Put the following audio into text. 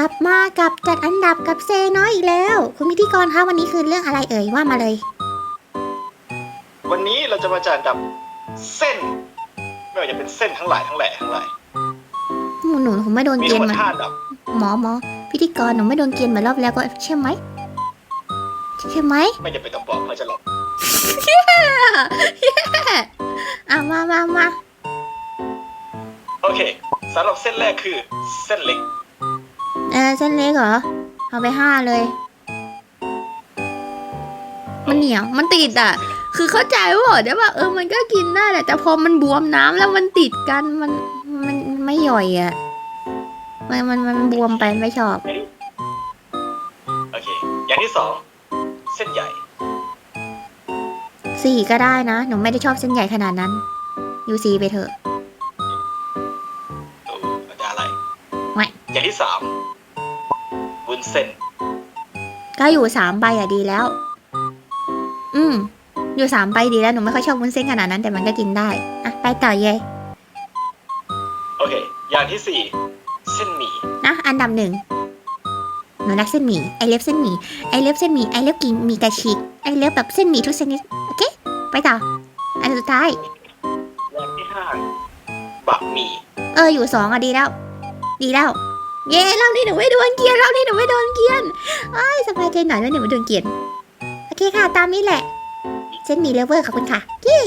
ลับมากับจัดอันดับกับเซน้อยอีกแล้ว คุณพิธีกรคะวันนี้คือเรื่องอะไรเอ่ยว่ามาเลย วันนี้เราจะมาจัดอันดับเส้นไม่ว่าจะเป็นเส้นทั้งหลายทั้งแหล่ทั้งหลายหนูหนูผมไม่โดนมีเกทั้ณงฑ์หมดเหมือนห้าอันดับหมอหมอพิธีกรหนูไม่โดนเกณฑ์เหมือนรอบแล้วก็ใช่ไหมใช่ไหมไม่จำเป็นต้องบอกเพื่อจะหลอกอะมามามาโอเคสำหรับเส้นแรกคือเส้นเล็ก เออเส้นเล็กเหรอ เอาไปห้าเลย มันเหนียว มันติดอะ คือเข้าใจว่าเดี๋ยวว่าเออ มันก็กินได้แหละ แต่พอมันบวมน้ำแล้วมันติดกัน มัน มันไม่ย่อยอะ มันมันมันบวมไปไม่ชอบ โอเค อย่างที่สอง เส้นใหญ่ สี่ก็ได้นะ หนูไม่ได้ชอบเส้นใหญ่ขนาดนั้นยูซีไปเถอะโอ้มันจะอะไรไม่อย่างที่สาม วุ้นเส้น ก็อยู่สามใบอะดีแล้ว อืม อยู่สามใบดีแล้วหนูไม่ค่อยชอบวุ้นเส้นขนาดนั้นแต่มันก็กินได้ อะ ไปต่อเยยโอเค อย่างที่สี่เส้นหมี่นะอันดับหนึ่งหนูรักเส้นหมี่ไอเล็บเส้นหมี่ไอเล็บเส้นหมี่ไอเล็บกินหมีกระชิกไอเล็บแบบเส้นหมี่ทุกชนิดโอเค ไปต่อ อันสุดท้าย อย่างที่ห้าบะหมี่เอออยู่สองอะดีแล้ว ดีแล้ว เย้รอบนี้หนูไม่โดนเกียนรอบนี้หนูไม่โดนเกียนเอ้ยสบายใจหน่อยว่าหนูไม่โดนเกียนโอเคค่ะ ตามนี้แหละเส้นหมี่เลเวอร์ขอบคุณค่ะเย้